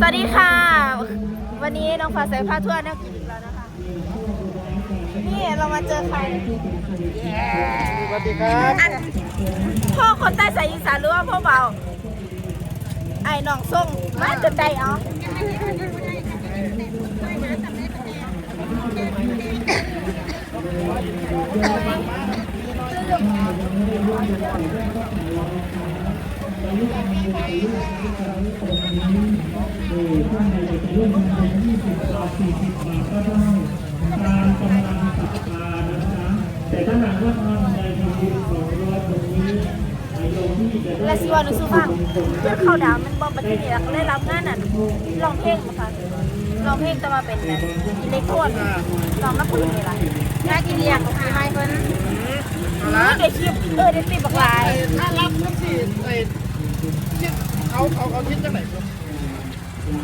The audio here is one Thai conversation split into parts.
สวัสดีค่ะ วันนี้น้องฟ้าใสพาทั่วร์นักกินอีกแล้วนะคะ นี่เรามาเจอใครสวัสดีครับอันพ่อคนใต้สายอีสานหรือว่าพ่อเบา ไอ้น้องส่งมาจนได้เอา และสิวันนุสุฟังเพื่อเข้าดาวมันบอกประเทศนี้แล้วก็ได้รับงานนั่นลองเพลงมาค่ะลองเพลงจะมาเป็นแบบอิเล็กโทรนลองนักพูดนี่ล่ะงานกินเลี้ยงของพี่ไม้เพิ่นเออได้คลิปเออได้ติดบักลายถ้ารับทั้งสี่ไอ้คิด เขาเขาเขาคิดจังไหนครับ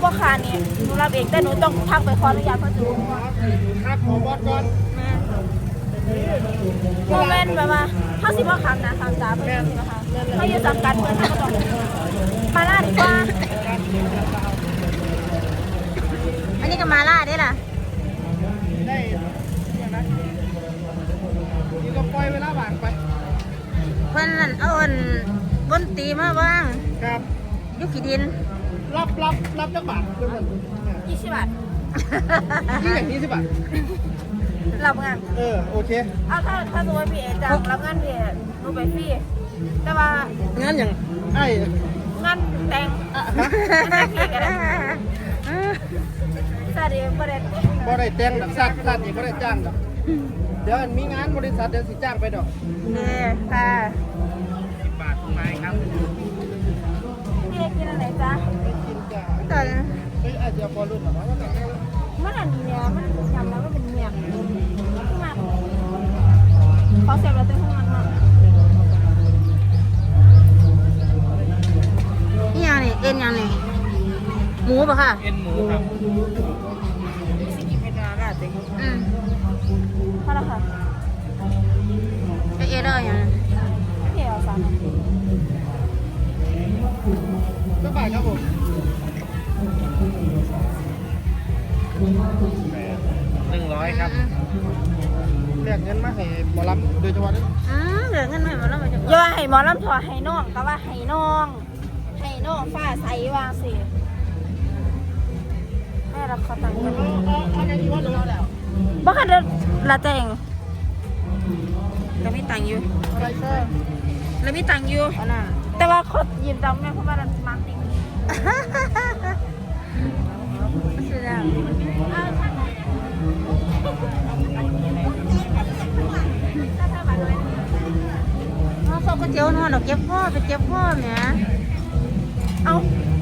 พวกคานี่หนูรับเองแต่หนูต้องทักไปขออนุญาตพ่อจูก่อนครับขอบอสก่อนโมเมนต์แบบว่าถ้าสิว่าคำนะคำจ้าเพื่อนนะคะถ้าอยู่สังกัดเพื่อนถ้าก็ต้องมาล่าดีกว่า อันนี้ก็มาล่าได้ล่ะได้อย่างนั้นนี่ก็ปล่อยเวลาว่างไป เพิ่นนั่นเอาอัน บนตรีมาว่างครับอยุคขี้ดินรับรับรับจักบาทเพื่อนยี่สิบบาทยี่อย่างนี้สิบบาทรับงานเออโอเคเอาถ้าถ้าสมมติพี่เอจังรับงานพี่เอหนูไปฟรีแต่ว่างั้นอย่างไอ้งานแต่งอะฮะงานพี่ก็ได้สวัสดีประเด็นบ่ได้แต่งดอกสัตว์สัตว์นี่บ่ได้จ้างดอกเดี๋ยวอันมีงานบริษัทเดี๋ยวสิจ้างไปดอกนี่ค่ะ มันอันนี้เนี่ยมันจำแล้วมันเป็นเมียขึ้นมาขอเสียบแล้วเต้นข้างมันมานี่ยังนี่เอ็นยังนี่หมูป่ะค่ะเอ็นหมูครับอืมเท่าไหร่ค่ะไอเอ็นเลยยังพี่เอาสามสบายครับผม หนึ่งร้อยครับเรียกเงินมาให้หมอลำโดยเฉพาะนี่อืมเหลือเงินไหมมาแล้วมาจะอย่าว่าให้หมอลำถอดให้น้องก็ว่าให้น้องให้น้องฟ้าใสวางสิแม่รับเขาตังค์กันเอาเอาเอาแค่นี้ว่ารู้แล้วบ้าค่ะเดี๋ยวละแจงแล้วมีตังค์อยู่อะไรใช่แล้วมีตังค์อยู่อันนั้นแต่ว่าเขายืนจำแม่เพราะว่ามันมาร์ติ้ง เสียแล้วอ้าวใช่ไหมถ้าถ้ามาด้วยน้องเขาก็เจียวนอนดอกเก็บพ่อไปเก็บพ่อเนี่ยเอา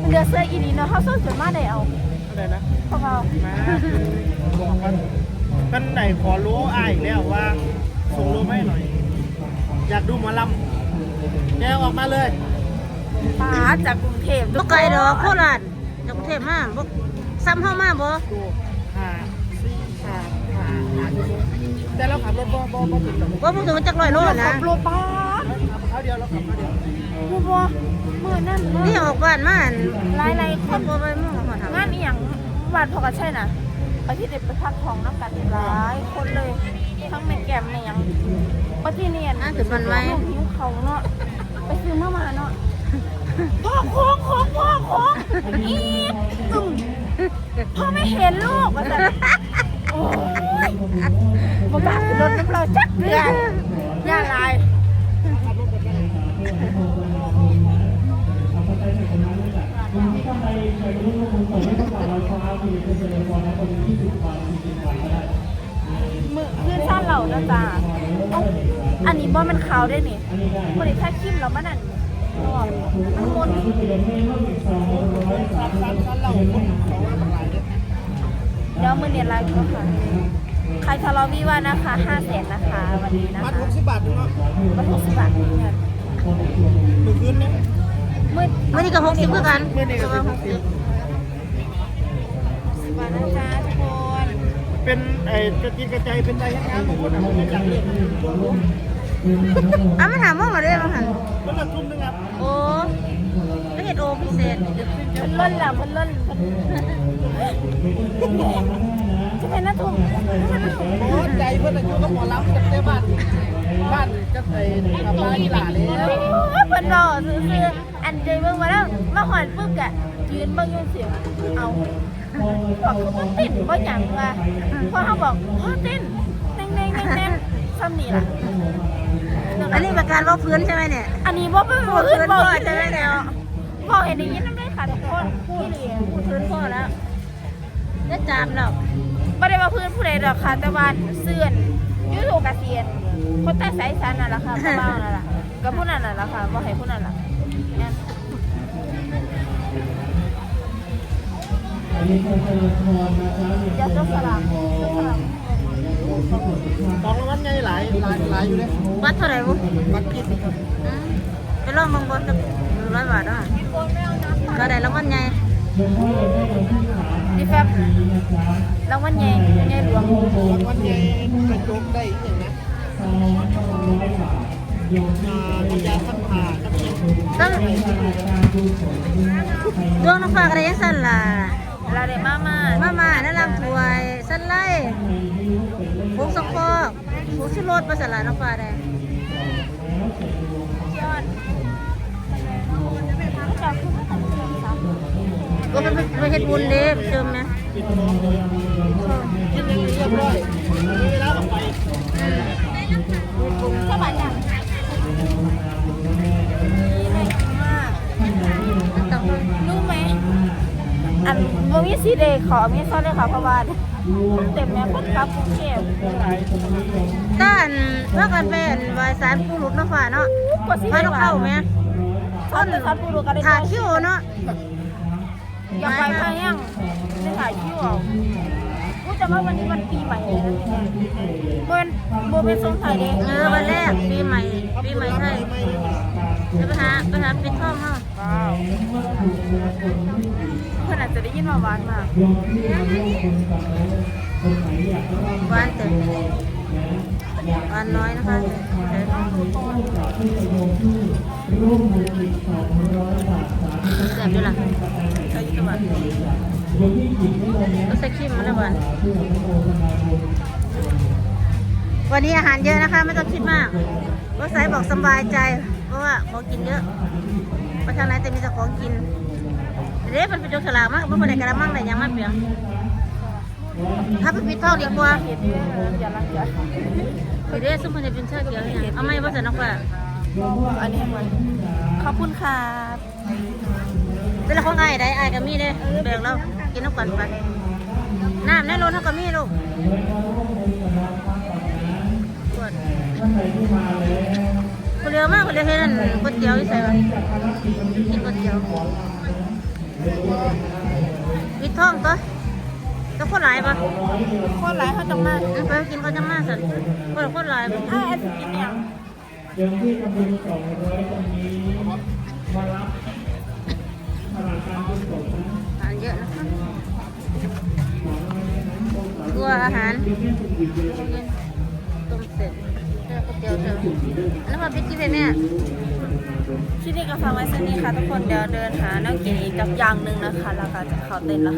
เรือเสื้ออีนี่เนาะเขาส่งจดมาได้เอาอะไรนะพวกเรามาบอกว่าท่านไหนขอรู้อ้ายแล้วว่าส่งรูปให้หน่อย อยากดูหมอลำแกออกมาเลย ป้าจากกรุงเทพบ่ไกลดอกโคราชจากกรุงเทพมาบ่ ซ้ำเฮามาบ่ดูหาซี่หาหาหาดูแต่เราขับรถบ่บ่บ่ถึงหรอกบ่บ่ถึงจักร้อยโลนะโลป้าขับเขาเดียวเราขับเขาเดียวบัวบัวมือนั่นนี่ออกบ้านมาอันหลายหลายๆคคนนบ่ไปมุ่งเขาถามงานอีหยังวันพอกันใช่น่ะไปที่เด็ดไปพักทองน้ำกันหลายคนเลยทั้งแม่แก้มในหยังปฏิเนียนอะถึงมันไว้ลูกหิวเขาเนาะไปซื้อมามาเนาะ พ่อโค้งโค้งพ่อโค้งอีอึมพ่อไม่เห็นลูกว่าแต่โอ้ยบกล้าขึ้นรถน้ำเราจักเดือนย่าลายมือขึ้นสั้นเหล่านะจ๊ะเอ้าอันนี้บ่มันขาวได้นี่บริษัทคิมแล้วมันอันมัน มนซันซันซันเราคนเขาว่ามันหลายเด้อเดี๋ยวมือเนี่ยไลฟ์ก็ค่ะใครทะเลาะวิวาทนะคะห้าแสนนะคะ วันนี้นะมัคะดหกสิบบาทนึงเนาะมันหกสิบบาทเนี่ยมือคืนเนี่ยมืดมื้อนี้ก็60คือกันมื้อนี้ก็ว่า60สิบบาทนะจ๊ะทุกคน เป็นไอ้กระจิตกระใจเป็นใจทั้งงานของคนอะผมไม่อยากเรียน อะมันถามมองเราด้บ่หั่นมันละทุ่มนึงครับโอ้แล้วเฮ็ดโอพิเศษมันล้นแล้วมันล้นจะเป็นนักทุนโอ้ใจเพื่อนอายุก็หมอลำกับเต้บ้านบ้านจะไอ้ทำบ้านกีฬาเลยเพิ่อนบอซื้ออันใจเบิ่งมาแล้วมาหอนปึ๊บกะยืนเบิ่งยืนเสียงเอาบอกคือบ่ติดบ่หยังว่าพอเขาบอกพ่อติดเน่งๆๆๆซ้ำนี่ล่ะ อันนี้เป็นการว่าพื้นใช่ไหมเนี่ย อันนี้บ่เป็นบ่พื้ขึ้นนบ่พ่อเห็นใช่ไหมได้เนี่ยเนาะบ่เห็นได้ยินนำได้ค่ะทุกคนพูดเลยพูดพื้นพ่อแล้วจะจามแล้วบ่ได้ว่าพื้นผู้ใดดอกค่ะแต่ว่าเสื่อนยูทูบกระเซียน คนแต่สายสันนั่นล่ะค่ะบ่เบานั่นล่ะก็ผู้นั้นนั่นล่ะค่ะบ่ให้ผู้นั้นล่ะงั้นอย่าจกสลักจกสลัก ของรางวัลใหญ่หลายหลายหลายอยู่เลยวัดเท่าไหร่บุ้บัตรยี่สิบไปลองบางบนสักหนึ่งร้อยบาทอะก็ได้รางวัลใหญ่นี่แฟบรางวัลใหญ่ใหญ่หลวงรางวัลใหญ่เป็นโจ๊กได้อย่างนะอ่าน้ำยาซักผ้าน้ำเย็นต้องดวงน้องฟ้าก็ได้ยังสั่นล่ะลาเดมามามามาแนะนำถวยสั่นไล่ผงสักฟอก ผงชูรสภาษาลาน้องฟ้าได้ยอดจับคือไม่ต้องเสียงซับก็เป็นไปเฮ็ดบุญเด้ไปเติมไหมกินเรียบร้อยมีเวลาออกไป สีเดย์ขอมีซอสเลยค่ะเพราะว่าเต็มแม่คนกลับกรุงเทพด้านพากันไปอันวายสารปูหลุดน้องฟ้าเนาะกว่าสิพาน้องเข้าไหมต้นคันปูรูกันได้ถ่าคิวเนาะอย่าไปพายังไม่ถ่ายคิวเอากูจะว่าวันนี้วันปีใหม่เลยนะเบิ้ลโบเป็นทรงไทยเด้เออวันแรกปีใหม่ปีใหม่ไทยจะ ไปหาไปหาปิดทองเนาะว้าวเพื่อนอาจจะได้ยินมาหวานมากหวานแต่หวานน้อยนะคะแซ่บอยู่ล่ะใส่ยี่ตัวก็ใส่ขี้มันนะวานวันนี้อาหารเยอะนะคะ ไม่ต้องคิดมากก็ใส่บอกสบายใจ เพราะว่าของกินเยอะเพราะทางไหนแต่มีแต่ของกินเด็กมันเป็นโจกฉลากมากมันเป็นกระมังอะไรยังมากเปลี่ยนถ้าไปปิดทองดีกว่าเห็นที่อย่าลังอย่าไปเรียกซุปเปอร์เนเป็นชาเขียวเนี่ยเอาไม่ว่าจะนักว่าอันนี้มันขอบคุณค่ะเป็นละของไอ้ได้ไอ้กับมีเด้แบ่งเรากินน้ำกันไปน้ำในรถเท่ากับมีลูกกด คนเดียวมากคนเดียวเห็นนั่นก๋วยเตี๋ยวที่ใส่มากินก๋วยเตี๋ยววิทท่องตัวก็คนหลายปะโคตรร้ายเขาจังมากไปกินก็จะมาสันคนคนหลายปะถ้าแอนกินเนี่ยอาหารเยอะนะคะตัวอาหารต้มเสร็จ แล้วก๋วยเตี๋ยวเสร็จแล้วมาพิจิตรแม่ที่นี่ก็ฟังไว้สักนี้ค่ะทุกคนเดี๋ยวเดินหาน้ำกินอีกับอย่างหนึ่งนะคะ แล้วก็จะเข้าเต้นแล้ว